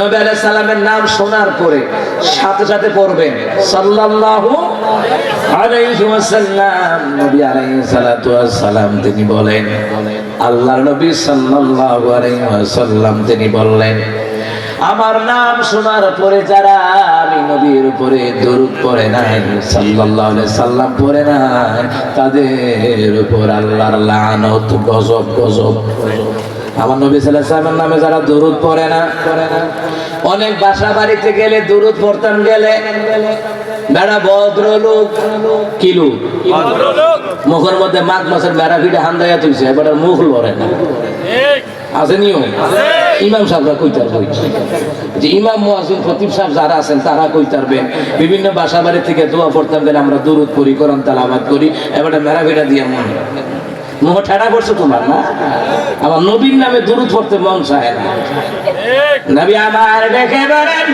নবী নাম শোনার পরে সাথে সাথে সাল্লাল্লাহু তিনি বলেন, আল্লাহর নবী সাল্লাল্লাহু তিনি বললেন, আমার নাম শোনার পরে যারা আমি নবীর উপরে দরুদ পড়ে নাই, সাল্লাল্লাহু আলাইহি সাল্লাম পড়ে নাই, তাদের উপর আল্লাহর লানত গজব গজব। আমার নবী আলাইহি সাল্লামের নামে যারা দরুদ পড়ে না, অনেক বাসা বাড়িতে গেলে দরুদ পড়তাম গেলে। বেড়া ভদ্র লোক কিলু। মুখের মধ্যে মাঘ মাসের বেড়া ফিটে হান্দাইয়া তুলছে, এবার মুখ লড়ে না। আছে নিও ইমাম সাহেবরা কইতার বই? যে ইমাম মুয়াজ্জিন খতিব সাহেব যারা আছেন, তারা কইতারবেন বিভিন্ন বাসা বাড়ি থেকে দোয়া পড়তাম গেলে আমরা দুরুদ পড়ি, কোরআন তালাবাদ করি, এবারে মেরা ফিটা দিয়ে মন মুখ ঠেড়া করছ তোমার, না? আমার নবীর নামে দুরুদ পড়তে মন চায় না। নবী আমার দেখে বলেন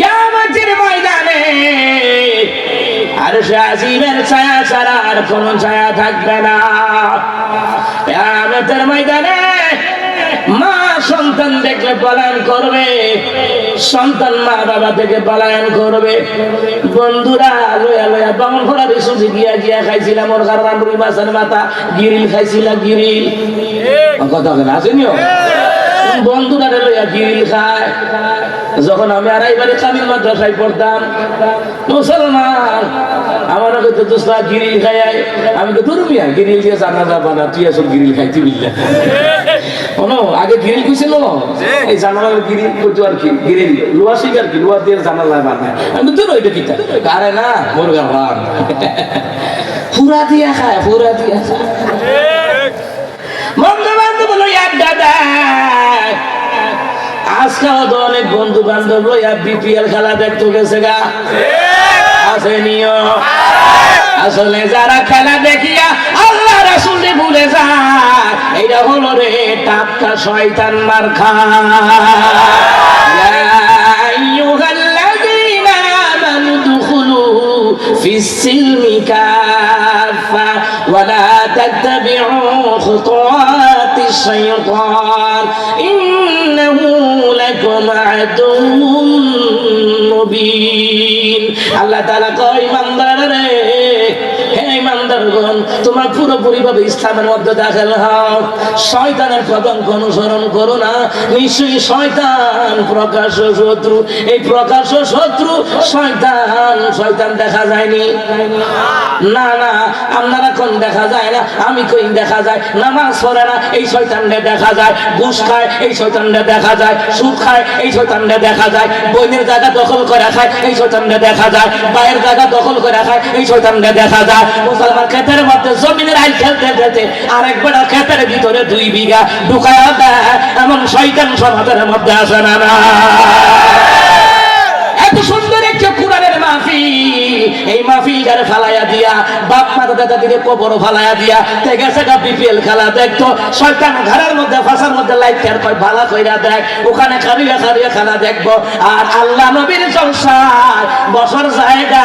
কেমন ময়দানে আর সে আজিমের ছায়া ছাড়া আর কোন ছায়া থাকবে না। কিয়ামতের ময়দানে সন্তান দেখলে পলায়ন করবে। সন্তান মা বাবা থেকে পলায়ন করবে। বন্ধুরা লয়া লয়া বামন খোলা বেসুজি গিয়া গিয়া খাইছিলাম। ওর কারণ রুই মাছের মাথা গিরিল খাইছিলাম গিরিল। কথা আসেনিও বন্ধুরা লয়া গিরিল খায়। যখন আমি আর এইবারে কামিল মাদ্রাসায় পড়তাম মুসলমান, আমার তো দোস্তা গিরিল খাই আমি তো দুর্মিয়া গিরিল দিয়ে জানা যাবা না তুই আসল গিরিল খাইতে বিল্লা। শোনো, আগে গিরিল কইছিল? এই জানালার গিরিল করতো আর কি, গিরিল লোয়া শিখ আর কি? লোয়া দিয়ে জানালা বানায়। আমি তো ওইটা কিতা আরে না, মুরগা রান পুরা দিয়া খায় পুরা দিয়া খায়। বন্ধু বান্ধব লইয়া দাদা। আজকাল তো অনেক বন্ধু বান্ধব লইয়া বিপিএল খেলা দেখতে গেছে গা আসেনিও আসলে যারা খেলা দেখিয়া আল্লাহ রাসুলে ভুলে যায় এটা হলো রে টাটকা শয়তান মার খা في السلم كافة ولا تتبعوا خطوات الشيطان আল্লাহ তাআলা কয় বান্দা ইমানদারগণ তোমরা পুরোপুরি ভাবে ইসলামের মধ্যে দাখিল হও। শয়তানের পদঙ্ক অনুসরণ করো না। নিশ্চয়ই শয়তান প্রকাশ্য শত্রু। এই প্রকাশ্য শত্রু শয়তান শয়তান দেখা যায়নি। না না, আপনারা কোন দেখা যায় না, আমি কই দেখা যায়, নামাজ পড়ে না, এই শয়তানটা দেখা যায়। ঘুষ খায়, এই শয়তানটা দেখা যায়। সুদ খায়, এই শয়তানটা দেখা যায়। বইনের জায়গা দখল করে খায়, এই শয়তানটা দেখা যায়। পায়ের জায়গা দখল করে খায়, এই শয়তানটা দেখা যায়। মুসলমান ক্ষেতের মধ্যে জমিনের আইল খেলতে খেলতে আরেকবার ক্ষেতের ভিতরে দুই বিঘা ঢুকায় দেয়। এমন শয়তান সমাজের মধ্যে আসে না এত সুন্দর একটা কোরআনের মাহফিল। এই মাহফিলটার ফালাইয়া দিয়া, বাপ মাতা দাদা দিকে কবর ফালাইয়া দিয়া গেছে গা বিপিএল খেলা দেখতো। শয়তান ঘরের মধ্যে, ফাঁসার মধ্যে লাইট টের কয় ভালা কইরা দেখ, ওখানে খারিয়া খারিয়া খেলা দেখব। আর আল্লাহ নবীর সংসার বসার জায়গা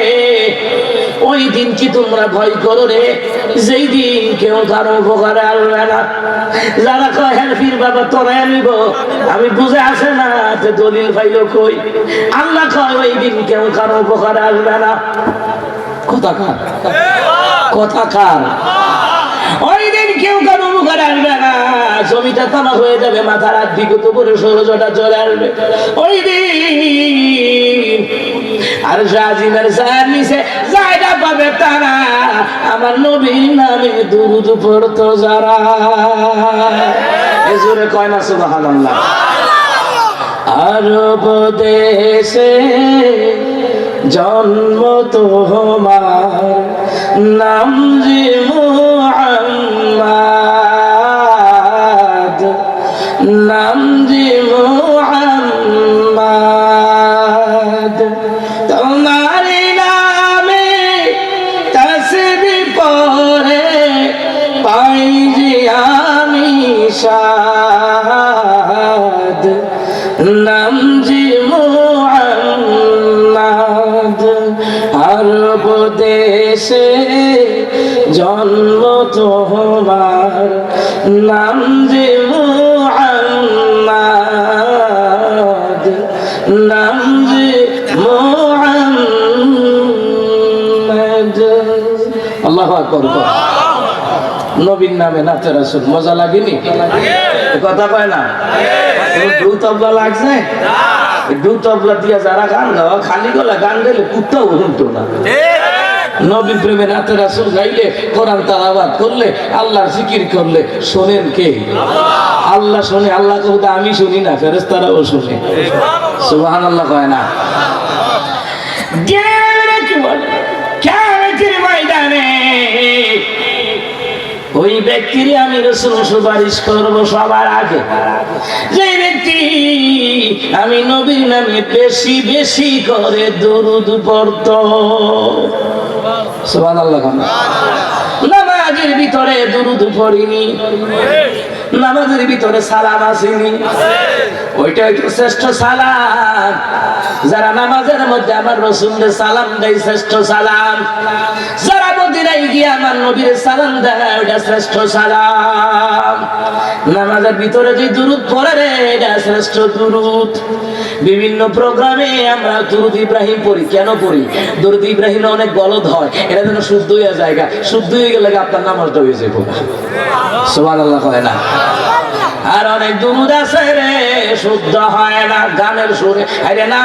ওই দিন কি তোমরা ভয় করো রে। যেই দিন কেউ কারও উপকারে আসবে না। যারা কয় হ্যাঁ ফির বাবা তোরা আনিব। আমি বুঝে আসে না যে দলিল পাইল কই। আল্লাহ কয়, ওই দিন কেউ কারও উপকারে আসবে না। কথা কার? কথা কার? ওই দিন কেউ কারও উপকারে আসবে না। জমিটা তামা হয়ে যাবে, মাথার হাত দিকে তো করে সৌরজটা চলে আসবে। ওই দিন আর জাজিমের সার নিচে পাবে তারা আমার নবীর নামে দুরুদ পড়তো যারা। এজুরে কয় না, সুবহানাল্লাহ। আরব দেশে জন্ম তোমার, নাম যে মুহাম্মদ, নাম যে ইরশাদ নাম জি মুহাম্মদ আরব দেশে জন্ম তোমার। নাম জি মুহাম্মদ। নাম জি মুহাম্মদ আল্লাহু আকবার। নবীর নামে নাচে রাসুল মজা লাগেনি? কথা কয় না? তবলা লাগছে? তবলা দিয়া যারা গান গাওয়া খালি গলা গান গাইলে কুত্তাও শুনতো না। নবী প্রেমে রাসুল গাইলে কোরআন তালাবাদ করলে আল্লাহর জিকির করলে শোনেন কে? আল্লাহ। শোনে আল্লাহ কথা আমি শুনি না ফেরেস্তারাও শুনে। সুবহান আল্লাহ কয় না? ওই ব্যক্তির আমি রসুল সুপারিশ করব সবার আগে। যে ব্যক্তি আমি নবীর নামে বেশি বেশি করে দরুদ পড়ত। নামাজের ভিতরে দুরুদ পড়িনি। নামাজের ভিতরে সালাম আসেনি। ওইটা হইতো শ্রেষ্ঠ সালাম। যারা নামাজের মধ্যে আমার রসুলের সালাম দেয় শ্রেষ্ঠ সালাম। রে, এটা শ্রেষ্ঠ বিভিন্ন প্রোগ্রামে আমরা দুরুদ ইব্রাহিম পড়ি। কেন পড়ি? ইব্রাহিম অনেক গলদ হয়, এটা যেন শুদ্ধ হয়ে জায়গা শুদ্ধ হয়ে গেলে আপনার নামাজটা হয়ে যাবে সোমান আল্লাহ হয় না? আর অনেক দুরুদ আছে রে, শুদ্ধ হয় না গানের সুরে। আরে না,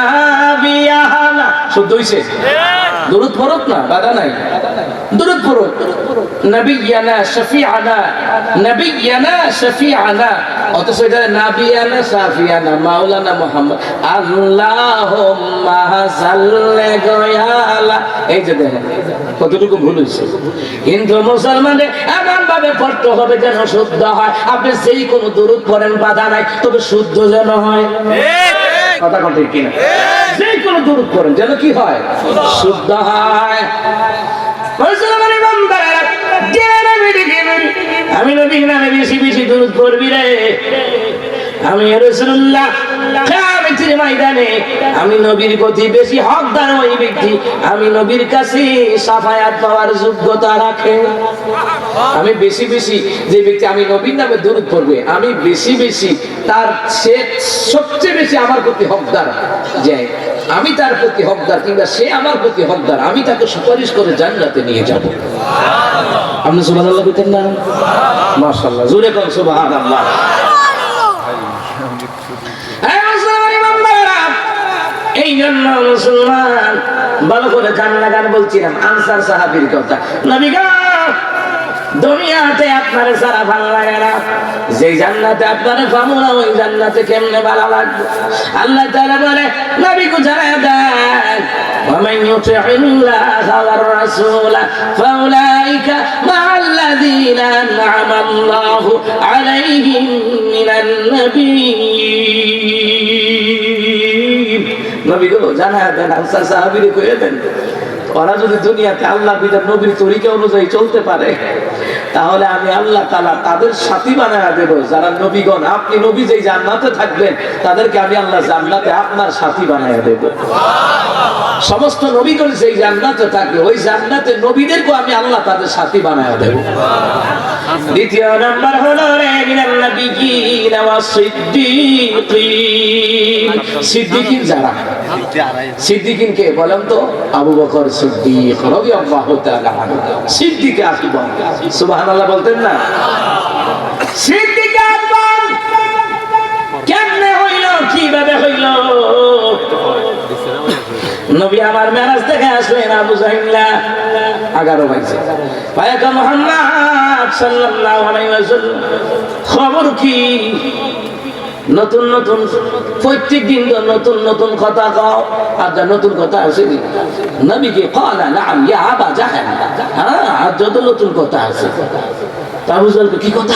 বিয়া না। শুদ্ধ হইছে? দুরুদ পড়ত না, বাধা নাই। দুরুদ পড়ত নবিয়ানা শফিআনা নবিয়ানা শফিআনা অথচ নাবিয়ানা শাফিয়ানা মাওলানা মুহাম্মদ। গয়ালা। এই যে দেখেন, কতটুকু ভুল হয়েছে। এমন ভাবে পড়তে হবে যেন শুদ্ধ হয়। আপনি যেই কোনো দূরত পড়েন, বাধা নাই, তবে শুদ্ধ যেন হয়। কথা কথা কিনা? যে কোনো দূরত পড়েন, যেন কি হয়? শুদ্ধ হয়। আমি নবীর নামে বেশি বেশি দূরত করবি রে। আমি রসুল্লাহ আমি নবীর প্রতি বেশি হকদার ওই ব্যক্তি। আমি নবীর কাছে সাফায়াত পাওয়ার যোগ্যতা রাখে। আমি বেশি বেশি যে ব্যক্তি আমি নবীর নামে দূর পড়বে, আমি বেশি বেশি তার সে সবচেয়ে বেশি আমার প্রতি হকদার যে আমি তার প্রতি হকদার কিংবা সে আমার প্রতি হকদার, আমি তাকে সুপারিশ করে জান্নাতে নিয়ে যাব। আপনি সুবহানাল্লাহ বলতেন না মাশাআল্লাহ জোরে কোন সুবহানাল্লাহ হ্যাঁ, মুসলমান ইমানদারেরা, এই জন্য মুসলমান ভালো করে কান্না গান বলছিলাম আনসার সাহাবির কথা নবী গো, দুনিয়াতে আপনার সারা ভালো লাগে না যে জান্নাতে আপনার পাবো না ওই জান্নাতে কেমনে ভালো লাগবে আল্লাহ তাআলা বলে নবী কো জানা দেন ومن يطع الله والرسول فأولئك مع الذين أنعم الله عليهم من النبيين নবী গো জানা দেন আনসার সাহাবীরে কয়ে দেন ওরা যদি দুনিয়াতে আল্লাহ বিদার নবীর তরিকা অনুযায়ী চলতে পারে তাহলে আমি আল্লাহ তালা তাদের সাথী বানায় দেব, যারা নবীগণ। আপনি নবী যেই জান্নাতে থাকবেন, তাদেরকে আমি আল্লাহ জান্নাতে আপনার সাথী বানায় দেব। সমস্ত নবীগণ যেই জান্নাতে থাকবে, ওই জান্নাতে নবীদেরকে আমি আল্লাহ তাদের সাথী বানায় দেব। দ্বিতীয় নম্বর হলো সিদ্দিকিন। যারা? সিদ্দিকিন কে বলেন তো? আবু বকর সিদ্দিক তাআলা আনহু। সিদ্দিক আকবর। সুবহানাল্লাহ বলতেন না? সিদ্দিক আকবর। কেমনে হইল? কীভাবে হইল? নবী আমার মেরাজ থেকে আসলেন আবু জাহিল্লা। এগারো বাইশে ভাইকা মোহাম্মদ সাল্লাল্লাহু খবর কি? নতুন নতুন, প্রত্যেক দিন নতুন নতুন কথা কও। আর যা নতুন কথা আছে নবীকে কলা না আমি আবা যা হ্যাঁ আর যত নতুন কথা আছে। তা বুঝলেন কি কথা?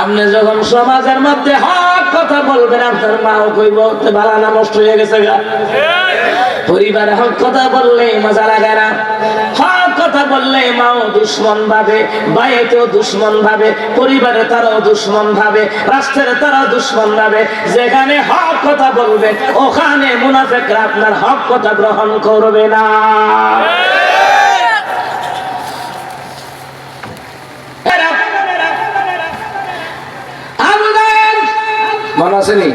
আপনি যখন সমাজের মধ্যে হক কথা বলবেন, আপনার মাও কইব, তে বালানা নষ্ট হয়ে গেছে গা। পরিবারে হক কথা বললে মজা লাগে না। হক কথা বললে মাও দুশ্মন ভাবে বাইতেও দুশ্মন ভাবে পরিবারে তারাও দুশ্মন ভাবে, রাষ্ট্রের তারাও দুশ্মন ভাবে। যেখানে হক কথা বলবে ওখানে মুনাফেকরা আপনার হক কথা গ্রহণ করবে না। মনে আছে নি?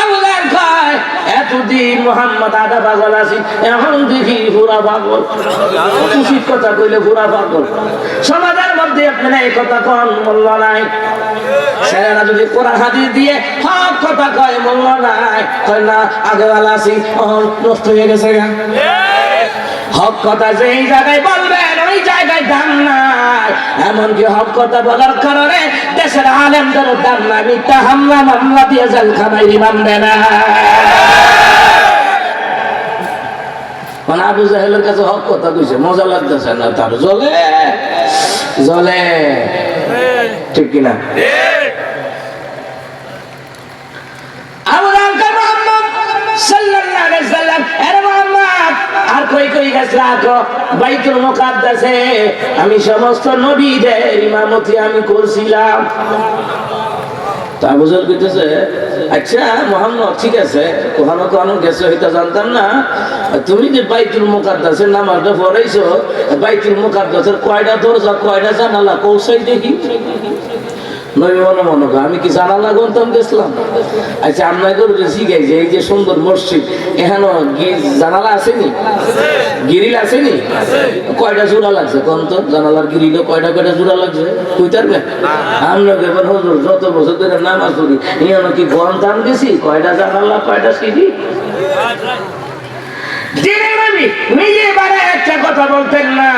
আবু জাহেল কয়, এতদিন মোহাম্মদ আদা পাগল আছি এখন দেখি পাগল। কথা কইলে পুরা পাগল। সমাজের মধ্যে আপনারা এই কথা কন মূল্য নাই। ছেলেরা যদি কোরআন হাদিস দিয়ে হক কথা কয় মূল্য নাই কয় না আগে আছি অহন নষ্ট হয়ে গেছে গা। হক কথা যেই জায়গায় বলবেন, ওই জায়গায় দাম নাই। এমনকি হক কথা বলার কারণে দেশের আলেমদের দাম নাই। মিথ্যা হামলা, মামলা দিয়ে জেল খানাই মানবে না। আবু জাহেলের কাছে হক কথা কইছে, মজা লাগতেছে না তার। জলে জলে। ঠিক কিনা আবু জাহেল কয়, "মুহাম্মদ সাল্লাল্লাহু আলাইহি সাল্লাম, আরে মুহাম্মদ, আর কই কই আমি সমস্ত নবীদের ইমামতি আমি করছিলাম। তা বুঝল কইতেছে আচ্ছা মোহাম্মদ, ঠিক আছে কখনো কখনো গেছে হইতা জানতাম না। তুমি যে বাইতুল মুকাদ্দাসের নামাজটা পড়াইছো, বাইতুল মুকাদ্দাসের কয়টা দরজা, কয়টা জানালা, কৌশল দেখি। নবী মনে মনে করে, আমি কি জানালা গন্তাম গেছিলাম আচ্ছা আমরা করে শিখাই এই যে সুন্দর মসজিদ এখানে জানালা আসেনি? গিরিল আসেনি? কয়টা জোড়া লাগছে কোন তো? জানালার গিরিলে কয়টা কয়টা জোড়া লাগছে? কই তারবে আমরা হজুর যত বছর ধরে নামাজ পড়ি এখানে কি গন্তাম গেছি কয়টা জানালা কয়টা সিঁড়ি? নিজে বারে একটা কথা বলতেন না।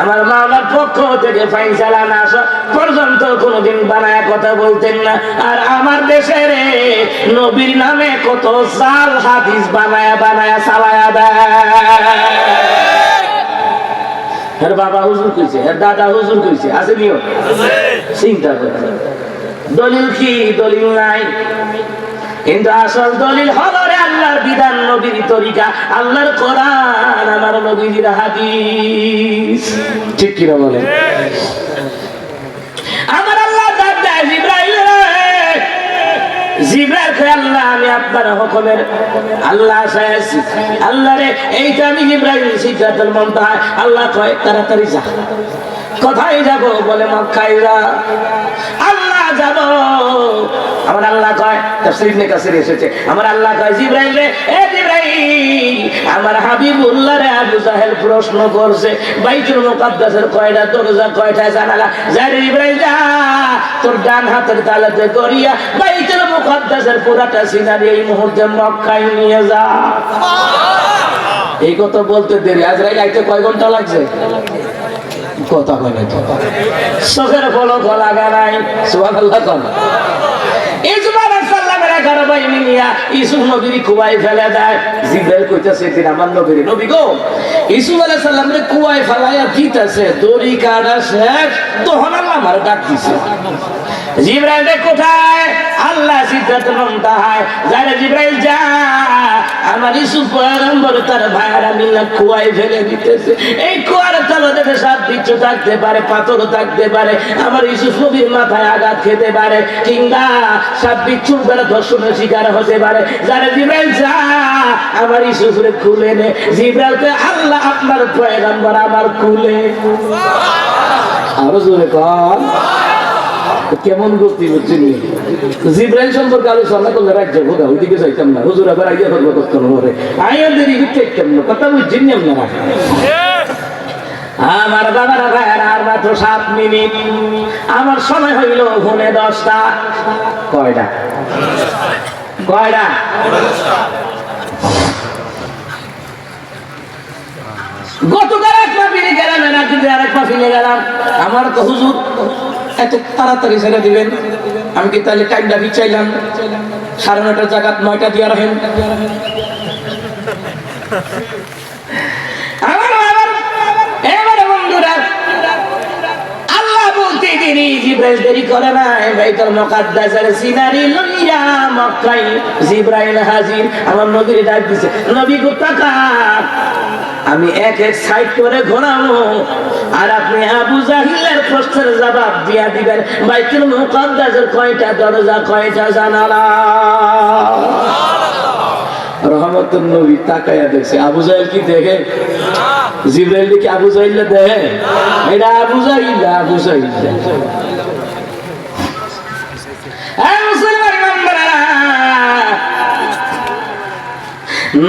আমার মাওলার পক্ষ থেকে ফাইসালা না আসা পর্যন্ত কোনোদিন বানায় কথা বলতেন না। আর আমার দেশের নবীর নামে কত জাল হাদিস বানায়া বানায়া চালায়া দেয়। এর বাবা হুজুর কইছে এর দাদা হুজুর কইছে আছে নিও চিন্তা দলিল কি? দলিল নাই। কিন্তু আসল দলিল হলো রে আল্লাহর বিধান, নবীর তরিকা। আল্লাহর কোরআন আমার নবীর হাদিস। ঠিক কিনা বলে আমার আল্লাহ ডাক দেয় জিব্রাইল। জিব্রাইল কয়, আল্লাহ, আমি আপনার হুকুমের আল্লাহ আছি। আল্লাহ রে, এইটা আমি জিব্রাইল সিদ্ধাতুল মুনতাহা। আল্লাহ কয়, তাড়াতাড়ি যা। কোথায় যাব? বলে, মক্কায় যা। আল্লাহ যাব আমার আল্লাহ কয় তাফসীর নে কাছে এসেছে। আমার আল্লাহ কয় জিব্রাইল রে এ জিব্রাইল আমার হাবিবুল্লাহ রে আবু জাহেল প্রশ্ন করছে বাইতুল মুকাদ্দাসের কয়টা দরজা কয়টা জানালা? যা রে জিব্রাইল যা তোর ডান হাতের তালাতে করিয়া বাইতুল মুকাদ্দাসের পুরাটা সিনারি এই মুহূর্তে মক্কায় নিয়ে যা। এই কথা বলতে দেরি আজরাইল আইতে কয় ঘণ্টা লাগছে? কথা কয় না চোখের ফলক লাগা নাই ইসুফ আলাইহিস সালামের এগারো বাহিনী নিয়া ইসুফ নবীর কুয়াই ফেলে দেয়। জিব্রাইল কইতাছে দিন আমার নবীর নবী গো। ইসুফ আলাইহিস সালামের কুয়াই ফেলাইয়া দিতেছে, দড়ি কাটা শেষ তখন আল্লাহ আমার ডাক দিছে। জিব্রাইল কোথায়? আল্লাহ সিদ্ধান্ত মন্তাহায় যারে জিব্রাইল যা, আমার ইসুফ পয়গম্বর তার ভাইয়ারা মিল্লা কুয়ায় ফেলে দিতেছে। এই কুয়ার তলে দেখে সাপ বিচ্ছু থাকতে পারে, পাথর থাকতে পারে, আমার ইসুফ নবীর মাথায় আঘাত খেতে পারে, কিংবা সাপ বিচ্ছুর দ্বারা ধর্ষণের শিকার হতে পারে। যারা জিব্রাইল যা, আমার ইসুফরে খুলে নে। জিব্রাইলকে আল্লাহ আপনার পয়গম্বর আমার খুলে। আরও জোরে কর। কেমন গতি বুঝছেন জিব্রাইল সম্পর্কে আলোচনা করলে রাজ্য ভোগা ওইদিকে যাইতাম না। হুজুর আবার আইয়া ধরবো কত করে আইয়া দেরি দেখতাম না কথা বুঝছেন না আমার বাবার ভাইয়ের আর মাত্র সাত মিনিট। আমার সময় হইল ঘুমে দশটা। কয়টা? কয়টা? গতকাল এক মাহফিলে গেলাম আগে দিয়ে আরেক মাহফিলে গেলাম। আমার তো হুজুর এত তাড়াতাড়ি ছেড়ে দিবেন। আমি কি তাহলে টাইমটা বিচাইলাম সাড়ে নটার জায়গা নয়টা দিয়ে রাখেন। দেরি জিব্রাইল দেরি করে না বাইতুল মুকাদ্দাসের সিনারি লইয়া মক্কায় জিব্রাইল হাজির। আমার নবীর ডাক দিছে, নবী গো তাকা আমি এক এক সাইড করে ঘোরাবো। আর আপনি আবু জাহিলের প্রশ্নের জবাব দিয়া দিবেন, বাইতুল মুকাদ্দাসের কয়টা দরজা, কয়টা জানালা? রহমতুল নবী তাকাইয়া দেখছে। আবু জাহিল কি দেখে? জিব্রাইল কি আবু জাহিল দেখে? এটা আবু জাহিল আবু জাহিল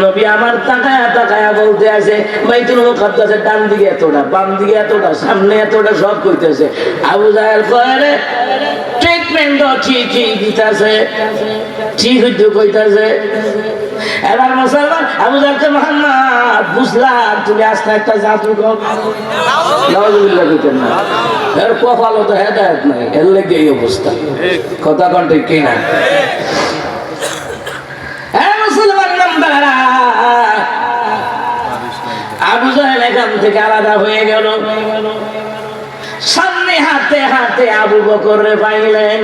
নবী আমার তাকায়া তাকায়া বলতে আছে বাইতুল মুকাদ্দাসের ডান দিকে এতটা বাম দিকে এতটা, সামনে এতটা সব কইতেছে। আবু জাহেল কয়ে ট্রিটমেন্ট ঠিকই দিতেছে। ঠিক হইতে কইতাছে। এবার মুসলমান, আবু জাহেলকে মোহাম্মদ, বুঝলাম তুমি আজকে একটা জাদু কর নাউজুবিল্লাহ কইতেন না। এর কপালও তো হেদায়েত নাই, এর লেগে অবস্থা। কথা কন ঠিক কিনা? আবু জাহেল এখান থেকে আলাদা হয়ে গেল। সামনে হাতে হাতে আবু বকর পাইলেন।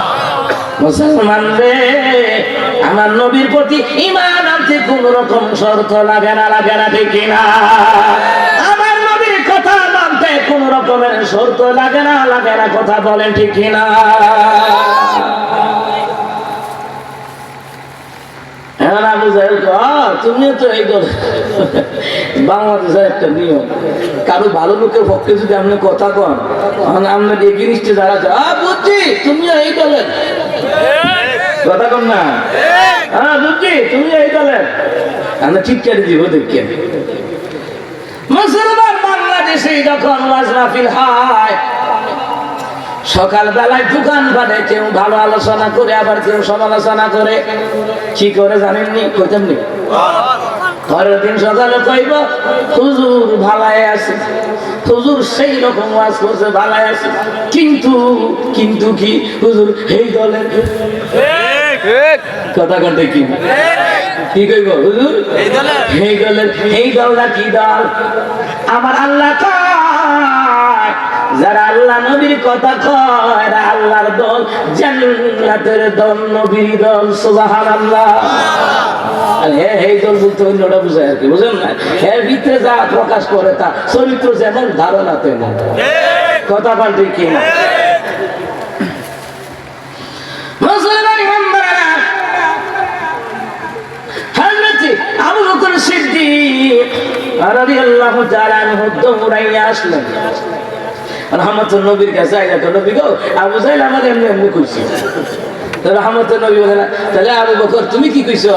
মুসলমান রে আমার নবীর প্রতি ইমান আনতে কোন রকম শর্ত লাগে না লাগে না, ঠিক না আমার নবীর কথা মানতে কোন রকমের শর্ত লাগে না লাগে না কথা বলেন, ঠিক না এখন আবু জাহেল তুমিও তো এই দল বাংলাদেশের একটা নিয়ম। কারও ভালো লোকের পক্ষে যদি আপনি কথা কন তখন আপনার এই জিনিসটা যারা আ বুঝছি, তুমিও এই দলের। কথা কন না? হ্যাঁ বুঝছি, তুমিও এই দলের। আমরা ঠিক করে দিব দেখি মুসলমান বাংলাদেশে যখন ওয়াজ মাহফিল হয় সকাল বেলায় দোকান পানে কেউ ভালো আলোচনা করে আবার কেউ সমালোচনা করে। কি করে জানেননি? কইতেননি? পরের দিন সকালে কইব হুজুর ভালায় আছে। হুজুর সেই রকম ওয়াজ করছে ভালায় আছে। কিন্তু কিন্তু কি? হুজুর এই দলের কথা কন্টে কি? কি কইব হুজুর? এই দলের। এই দলটা কি দল? আমার আল্লাহ যারা আল্লাহ নবীর কথা কয় আল্লাহর দল জান্নাতের দল নবীর দল সুবহানাল্লাহ। আসলেন। রহমতুল নবীর কাছে আইলা তো নবী গো, আবু জাহেল আমাদের এমনি এমনি কইছি। রহমতুল নবী বলে না তাহলে আবু বকর, তুমি কি কইছো?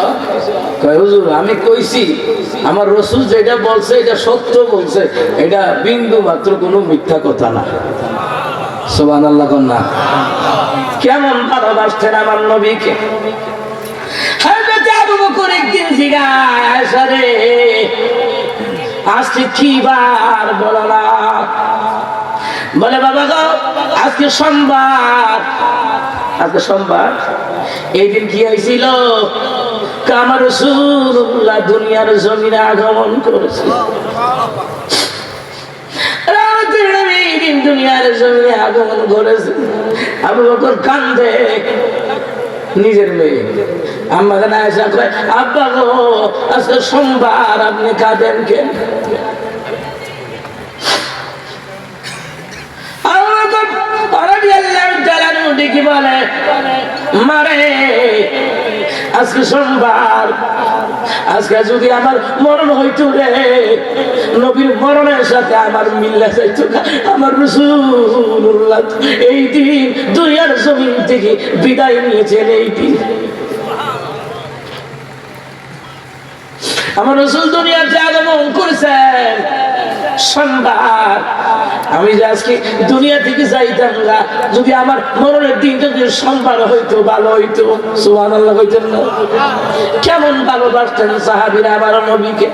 কয়, হুজুর, আমি কইছি, আমার রসুল যেটা বলছে, এটা সত্য বলছে। এটা বিন্দু মাত্র কোনো মিথ্যা কথা না। সুবহানাল্লাহ কন্যা কেমন ভালোবাসতেন আমার নবীকে। একদিন জিগায় আজকে কি বার বলো বলে, বাবা গো, আজকে সোমবার। আজকে সোমবার? এই দিন কি হয়েছিল? কামার রসুল্লাহ দুনিয়ার জমিনে আগমন করেছে রাতের নবী এই দিন দুনিয়ার জমিনে আগমন নিজের আয়সা আব্বা গো, আজকে সোমবার আপনি কাঁদেন কেন আবু বকর রাদিয়াল্লাহু ডেকে বলে, মারে, আজকে সোমবার। আজকে যদি আমার মরণ হইতো রে, নবীর মরণের সাথে আমার মিল্লা যাইতো আমার রসুল্লাহ এই দিন দুনিয়ার জমিন থেকে বিদায় নিয়েছেন এই দিন। আমার রসুল দুনিয়াতে আগমন করেছেন। সোমবার। আমি যে আজকে দুনিয়া থেকে যাইতাম না, যদি আমার মরণের দিন যদি সোমবার হইতো, ভালো হইতো। সুহান আল্লাহ হইতেন না। কেমন ভালোবাসতেন সাহাবিরা আমার নবীকে।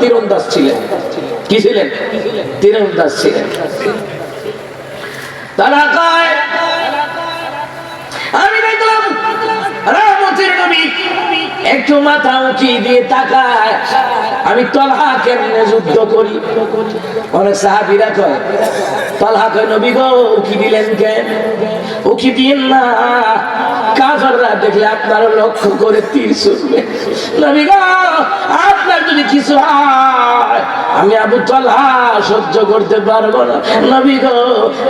তীরন্দাজ ছিলেন। কি ছিলেন? তীরন্দাজ। ছিলেন তারা আমি দেখলাম আমি দেখলে আপনার লক্ষ্য করে তীর ছুটবে নবী গো, আপনার যদি কিছু হয়, আমি আবু তলহা সহ্য করতে পারব না। নবী গো,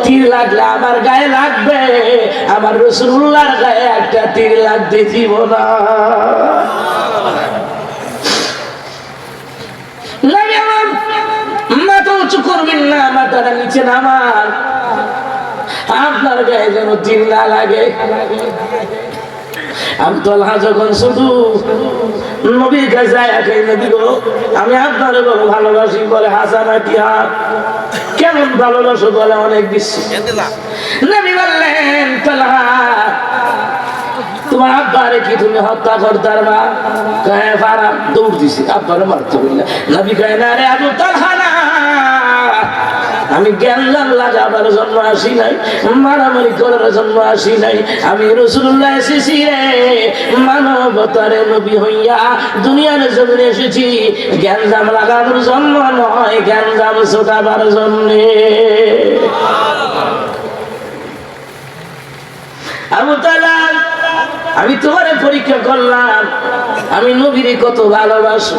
তীর লাগলে আমার গায়ে লাগবে, আমার রসুল্লাহর গায়ে একটা তীর লাগতে দিব না মাথা উঁচু করবেন না মাথাটা নিচে নামান আপনার গায়ে যেন তীর না লাগে। আমি তলহা যখন শুধু নবীর কাছে যায় একে গো আমি আপনার বড় ভালোবাসি বলে হাসানা কি হাত কেমন ভালোবাসো বলে অনেক বেশি। নবী বললেন তলহা তোমার আব্বারে কি তুমি হত্যা করতার বা কয়ে পারা দৌড় দিছি। আব্বারে মারতে বললে, নবী কয়ে, না রে আবু তলহা আমি জ্ঞান লাগাবার জন্য আসি নাই, মারামারি করার জন্য আসি নাই। আমি রসুল্লাহ এসেছি রে, মানবতারে নবী হইয়া দুনিয়ার জমিনে এসেছি। জ্ঞান দাম লাগানোর জন্য নয় জ্ঞান দাম ছোটাবার জন্যে। আবু তালাল আমি তোমারে পরীক্ষা করলাম আমি নবীরে কত ভালোবাসো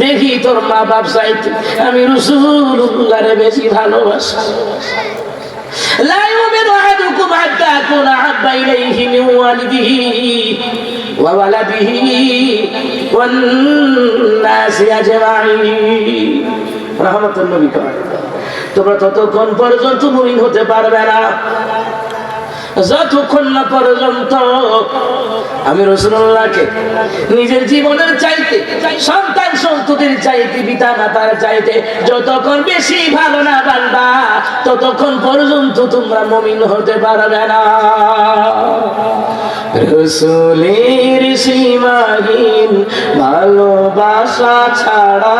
দেখি তোর মা বাপ চাইতে আমি রসুল্লারে বেশি ভালোবাসি لا يؤمن أحدكم حتى أكون أحب إليه من والده وولده والناس أجمعين رحمة النبي তোমরা ততক্ষণ পর্যন্ত মুমিন হতে পারবে না যতক্ষণ না পর্যন্ত আমি রসুল্লাহকে নিজের জীবনের চাইতে, সন্তান সন্ততির চাইতে, পিতা মাতার চাইতে যতক্ষণ বেশি ভালো না বানবা ততক্ষণ পর্যন্ত তোমরা মমিন হতে পারবে না। রসুলের সীমাহীন ভালোবাসা ছাড়া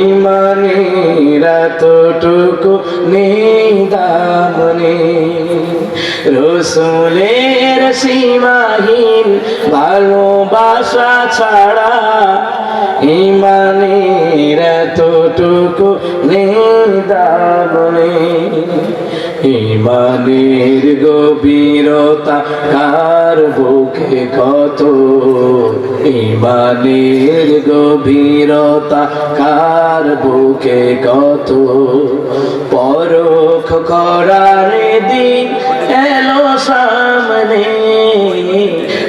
ইমানের এতটুকু নেই, দাম নেই। রসুলের সীমাহীন ভালোবাসা ছাড়া ইমানের এতটুকু নেই ইমানের গভীরতা কার বুকে কত? ইমানের গভীরতা কার বুকে কত? পরখ করার দিন সামনে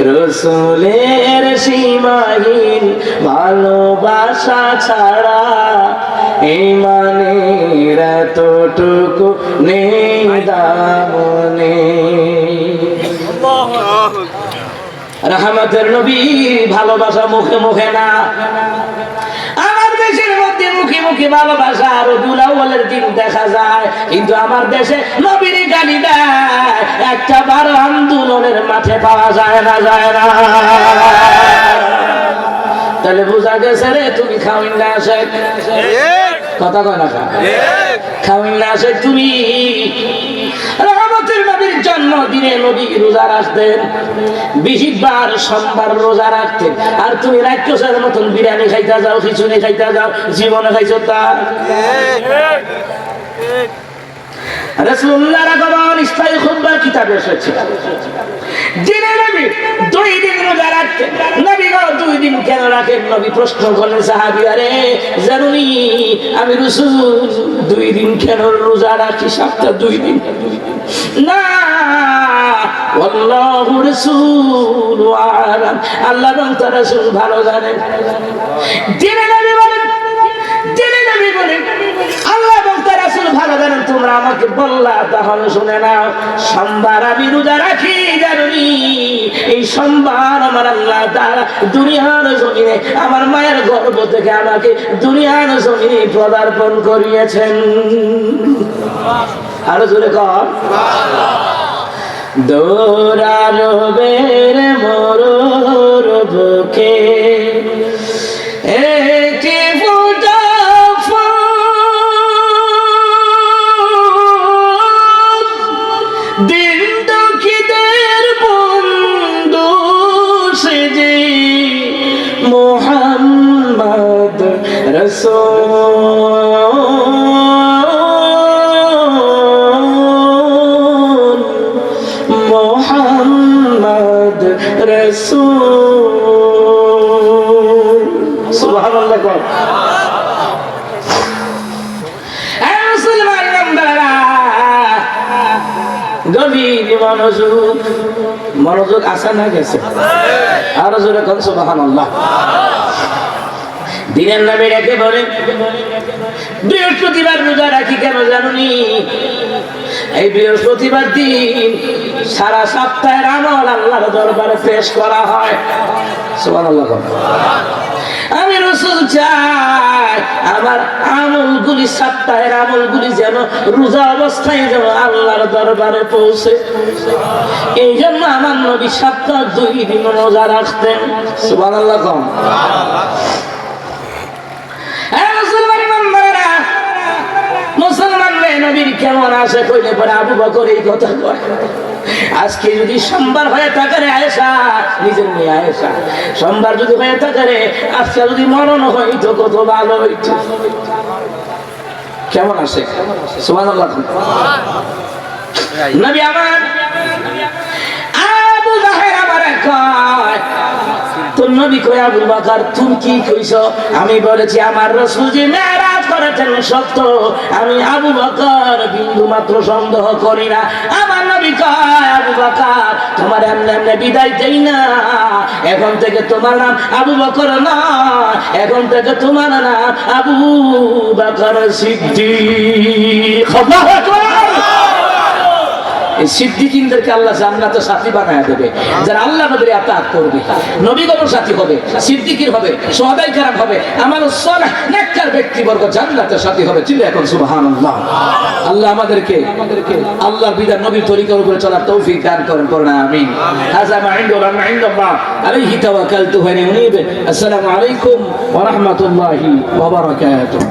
রসুলের সীমাহীন ভালোবাসা ছাড়া ইমানের এতটুকু নেই দামনে। রাহমাতের নবী ভালোবাসা মুখে মুখে না। মুখে মুখে ভালোবাসা আর দুলাওয়ালের দিন দেখা যায়। কিন্তু আমার দেশে নবীর গালি দেয় একটা বারো আন্দোলনের মাঠে পাওয়া যায় না যায় না। তাহলে বোঝা গেছে রে তুমি খাওয়াই না আসে কথা কয় না খাওয়াই না আসে তুমি। জন্মদিনে নবী রোজা রাখতেন বেশিরভাগ সোমবার রোজা রাখতেন। আর তুমি রাক্ষসের মতন বিরিয়ানি খাইতে যাও, খিচুড়ি খাইতে যাও, জীবনে খাইছো তা? রাসূলুল্লাহর আগমন ইসলামী খুতবার কিতাবে এসেছে। দিনে নবী, দুই দিন রোজা রাখতেন নবী গো দুই দিন কেন রাখেন? নবী প্রশ্ন করলেন সাহাবীরা রে জানুনি, আমি রাসূল, দুই দিন কেন রোজা রাখি? সপ্তাহ দুই দিন। না, আল্লাহু রাসূল আলাম। আল্লাহ এবং তার রাসূল ভালো জানেন। দিনে নবী বলেন দিনে বলেন, আল্লাহ ভালো জানেন তোমরা আমাকে বললা শুনে সোমবার আমি রোজা রাখি জানি এই সোমবার আমার আল্লাহ তাআলা দুনিয়ার জমিনে, আমার মায়ের গর্ভ থেকে আমাকে দুনিয়ার জমিনে পদার্পণ করিয়েছেন। আরও জোরে কর। মোর আসা না গেছে। আরও জোরে কোন সুবহানাল্লাহ। দিনের নামে রেখে বলেন বৃহস্পতিবার রোজা রাখি কেন জানুনি? এই বৃহস্পতিবার দিন সারা সপ্তাহের আমল আল্লাহর দরবারে পেশ করা হয়। আমি রসুল চাই, আমার আমলগুলি, সপ্তাহের আমলগুলি যেন রোজা অবস্থায় যেন আল্লাহর দরবারে পৌঁছে। এই জন্য আমার নবী সপ্তাহ দুই দিন রোজা রাখতেন। সুবহানাল্লাহ কম হ্যাঁ, মুসলমান ইমানদারেরা, মুসলমান মেয়ে নবীর কেমন আছে কইলে পরে আবু বকর এই কথা কয়? আজকে যদি সোমবার হয়ে থাকে রে আয়েশা নিজের মেয়ে আয়েশা। সোমবার যদি হয়ে থাকে রে আজকে যদি মরণ হইতো কত ভালো হইতো। কেমন আছে সুবহানাল্লাহ। নবী আমার নবী কই আবু বাকার, তুমি কি কইছ? আমি বলেছি, আমার রসুল যে মেরাজ করেছেন সত্য। আমি আবু বকর বিন্দু মাত্র সন্দেহ করি না। আমার নবী কয়, আবু বকর, তোমার এমনি এমনি বিদায় দেই না। এখন থেকে তোমার নাম আবু বকর নয় এখন থেকে তোমার নাম আবু বকর আল্লাহু আকবার। এই সিদ্দিকিনদেরকে আল্লাহ জান্নাতে সাথী বানায় দেবে। যারা আল্লাহ নবীর আতাত করবে নবীগণ সাথী হবে, সিদ্দিকির হবে সোহাদাই কারাম হবে আমার নেককার ব্যক্তিবর্গ জান্নাতে সাথী হবে। চিল্লা এখন সুবহানাল্লাহ। আল্লাহ আমাদেরকে, আল্লাহর বিধান নবীর তরিকার উপরে চলার তৌফিক দান করেন করুন আমিন। হাযা মা ইনদা মা ইনদাল্লাহ। আলাইহি তাওয়াক্কালতু ওয়া আসসালামু আলাইকুম ওয়া রাহমাতুল্লাহি ওয়া বারাকাতুহু।